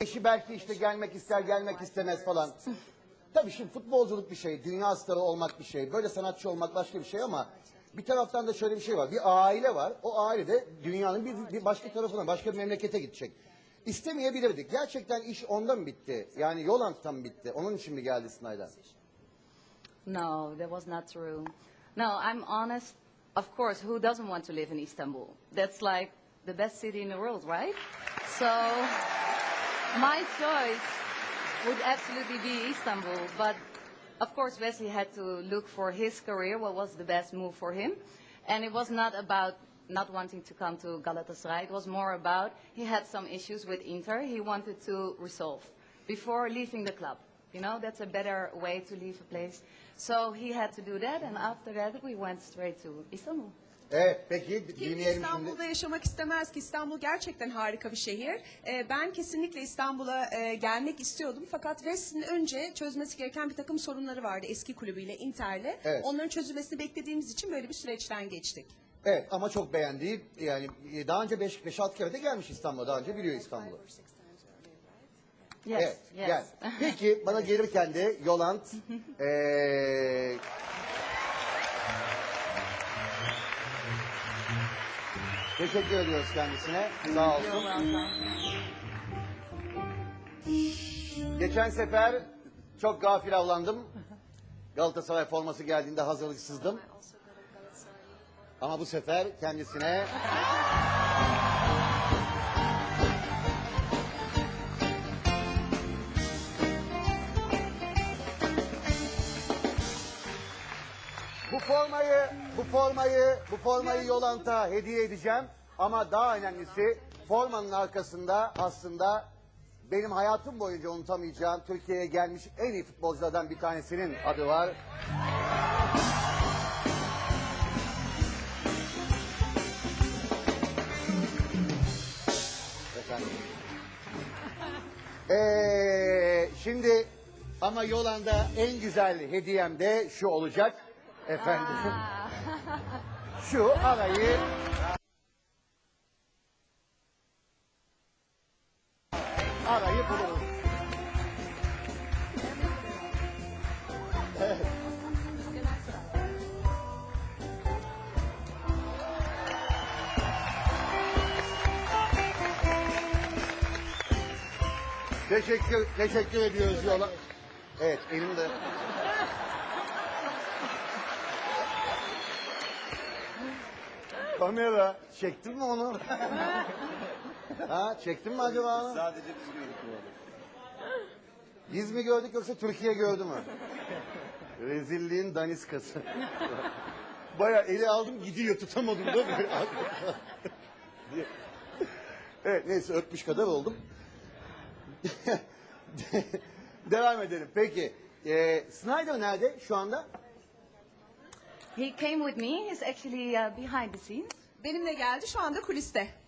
Eşi belki işte gelmek ister gelmek istemez falan. Tabii şimdi futbolculuk bir şey, dünya starı olmak bir şey, böyle sanatçı olmak başka bir şey ama bir taraftan da şöyle bir şey var. Bir aile var. O aile dünyanın bir, bir başka tarafına, başka bir memlekete gidecek. İstemeyebilirdik. Gerçekten iş ondan bitti? Yani Yolant'tan bitti? Onun için mi geldi Snyder? No, that was not true. No, I'm honest. Of course, who doesn't want to live in Istanbul? That's like the best city in the world, right? So, my choice would absolutely be Istanbul. But of course, Wesley had to look for his career, what was the best move for him. And it was not about not wanting to come to Galatasaray. It was more about he had some issues with Inter he wanted to resolve before leaving the club. You know, that's a better way to leave a place. So he had to do that, and after that, we went straight to Istanbul. Evet peki Kim dinleyelim İstanbul'da şimdi. yaşamak istemez ki İstanbul gerçekten harika bir şehir. Ee, ben kesinlikle İstanbul'a e, gelmek istiyordum fakat West'in önce çözmesi gereken bir takım sorunları vardı eski kulübüyle Inter'le. Evet. Onların çözülmesini beklediğimiz için böyle bir süreçten geçtik. Evet ama çok beğendiği yani e, daha önce 5-6 kere de gelmiş İstanbul'a. Daha önce biliyor İstanbul'u. Yes, Evet, yes. gel. Peki bana gelirken de Yolant eee Teşekkür ediyoruz kendisine. Sağ olsun. Geçen sefer çok gafil avlandım. Galatasaray forması geldiğinde hazırlıksızdım. Ama bu sefer kendisine bu formayı, bu formayı, bu formayı Yolant'a hediye edeceğim. Ama daha önemlisi formanın arkasında aslında benim hayatım boyunca unutamayacağım Türkiye'ye gelmiş en iyi futbolculardan bir tanesinin adı var. Ee, şimdi ama Yolanda en güzel hediyem de şu olacak. Efendim. Şu arayı arayı buluruz. Evet. Teşekkür teşekkür ediyoruz yola. Evet elimde. Kamera çektin mi onu? ha çektin mi acaba onu? Sadece biz gördük bu arada. Biz mi gördük yoksa Türkiye gördü mü? Rezilliğin daniskası. Baya eli aldım gidiyor tutamadım da evet neyse öpmüş kadar oldum. Devam edelim. Peki. Ee, Snyder nerede şu anda? He came with me. He's actually uh, behind the scenes. Benimle geldi şu anda kuliste.